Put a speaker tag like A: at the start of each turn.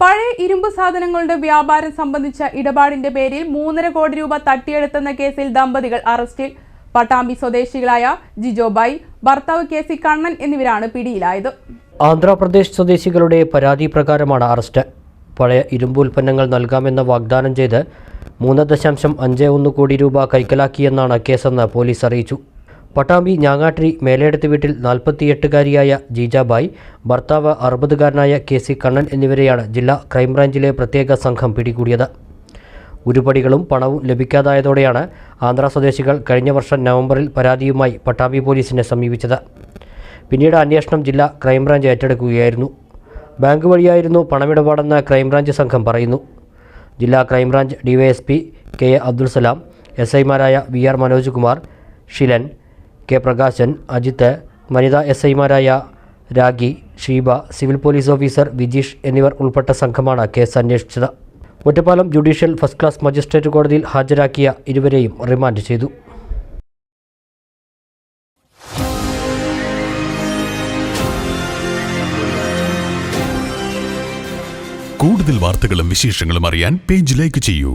A: പഴയ ഇരുമ്പ് സാധനങ്ങളുടെ വ്യാപാരം സംബന്ധിച്ച ഇടപാടിന്റെ പേരിൽ മൂന്നര കോടി രൂപ തട്ടിയെടുത്തെന്ന കേസിൽ ദമ്പതികൾ അറസ്റ്റിൽ. പട്ടാമ്പി സ്വദേശികളായ ജിജോബായി ഭർത്താവ് കെ സി കണ്ണൻ എന്നിവരാണ് പിടിയിലായത്.
B: ആന്ധ്രാപ്രദേശ് സ്വദേശികളുടെ പരാതി പ്രകാരമാണ് അറസ്റ്റ്. പഴയ ഇരുമ്പ് ഉൽപ്പന്നങ്ങൾ നൽകാമെന്ന് വാഗ്ദാനം ചെയ്ത് മൂന്ന് ദശാംശം അഞ്ച് ഒന്ന് കോടി രൂപ കൈക്കലാക്കിയെന്നാണ് കേസെന്ന് പോലീസ് അറിയിച്ചു. പട്ടാമ്പി ഞാങ്ങാട്ടിരി മേലേടത്ത് വീട്ടിൽ നാൽപ്പത്തിയെട്ടുകാരിയായ ജീജാബായ് ഭർത്താവ് അറുപതുകാരനായ കെ സി കണ്ണൻ എന്നിവരെയാണ് ജില്ലാ ക്രൈംബ്രാഞ്ചിലെ പ്രത്യേക സംഘം പിടികൂടിയത്. ഉരുപടികളും പണവും ലഭിക്കാതായതോടെയാണ് ആന്ധ്ര സ്വദേശികൾ കഴിഞ്ഞ വർഷം നവംബറിൽ പരാതിയുമായി പട്ടാമ്പി പോലീസിനെ സമീപിച്ചത്. പിന്നീട് അന്വേഷണം ജില്ലാ ക്രൈംബ്രാഞ്ച് ഏറ്റെടുക്കുകയായിരുന്നു. ബാങ്ക് വഴിയായിരുന്നു പണമിടപാടെന്ന് ക്രൈംബ്രാഞ്ച് സംഘം പറയുന്നു. ജില്ലാ crime branch DySP K A Abdul Salam S ഐമാരായ V R Manoj Kumar Shilan K Prakashan Ajith വനിതാ എസ് ഐമാരായ Ragi Sheeba civil police officer Vijeesh എന്നിവർ ഉൾപ്പെട്ട സംഘമാണ് കേസ് അന്വേഷിച്ചത്. Ottapalam judicial first class magistrate കോടതിയിൽ ഹാജരാക്കിയ ഇരുവരെയും റിമാൻഡ് ചെയ്തു.
C: കൂടുതൽ വാർത്തകളും വിശേഷങ്ങളും അറിയാൻ പേജ് ലൈക്ക് ചെയ്യൂ.